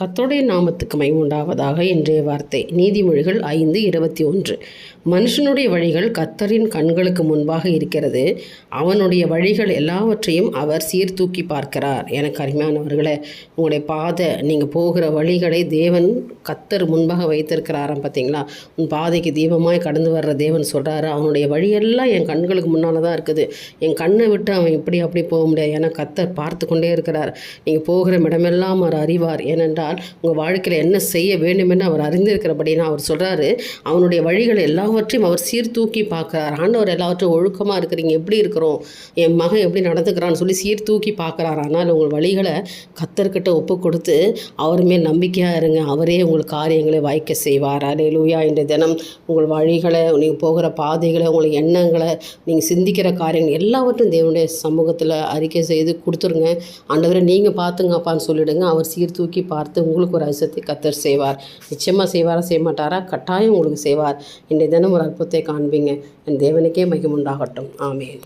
கத்தோடைய நாமத்துக்கு மைமுண்டாவதாக இன்றைய வார்த்தை. நீதிமொழிகள் ஐந்து இருபத்தி ஒன்று. மனுஷனுடைய வழிகள் கத்தரின் கண்களுக்கு முன்பாக இருக்கிறது. அவனுடைய வழிகள் எல்லாவற்றையும் அவர் சீர்தூக்கி பார்க்கிறார். எனக்கு அருமையானவர்களே உங்களுடைய பாதை நீங்கள் போகிற வழிகளை தேவன் கத்தர் முன்பாக வைத்திருக்கிறாராம் பார்த்தீங்களா? உன் பாதைக்கு தீபமாய் கடந்து வர்ற தேவன் சொல்கிறாரு அவனுடைய வழியெல்லாம் என் கண்களுக்கு முன்னால் தான் இருக்குது. என் கண்ணை விட்டு அவன் இப்படி அப்படி போக முடியாது. ஏன்னா கத்தர் பார்த்து கொண்டே இருக்கிறார். நீங்கள் போகிற இடமெல்லாம் அவர் அறிவார். ஏனென்றால் உங்கள் வாழ்க்கையில் என்ன செய்ய வேண்டும் என்று அவர் அறிந்திருக்கிறபடினா அவர் சொல்கிறாரு அவனுடைய வழிகள் எல்லாவற்றையும் அவர் சீர்தூக்கி பார்க்குறார். ஆண்டவர் எல்லாவற்றையும் ஒழுக்கமாக இருக்கிறீங்க எப்படி இருக்கிறோம்? என் மகன் எப்படி நடந்துக்கிறான்னு சொல்லி சீர்தூக்கி பார்க்குறாரு. ஆனால் உங்கள் வழிகளை கத்தர்கிட்ட ஒப்பு கொடுத்து அவர் மேல் நம்பிக்கையாக இருங்க. அவரே உங்கள் காரியங்களை வாய்க்க செய்வார். அரே லூயா இன்றைய தினம் உங்கள் வழிகளை நீங்கள் போகிற பாதைகளை உங்களுக்கு எண்ணங்களை நீங்கள் சிந்திக்கிற காரியங்கள் எல்லாவற்றையும் தேவனுடைய சமூகத்தில் அறிக்கை செய்து கொடுத்துருங்க. ஆண்டவரை நீங்கள் பார்த்துங்கப்பான்னு சொல்லிவிடுங்க அவர் சீர்தூக்கி பார்த்து பார்த்து உங்களுக்கு ஒரு அதிசயத்தை கத்தர் செய்வார். நிச்சயமாக செய்வாரா செய்ய மாட்டாரா கட்டாயம் உங்களுக்கு செய்வார். இன்றைய தினம் ஒரு அற்புதத்தை காண்பீங்க. என் தேவனுக்கே மகிமுண்டாகட்டும் ஆமேன்.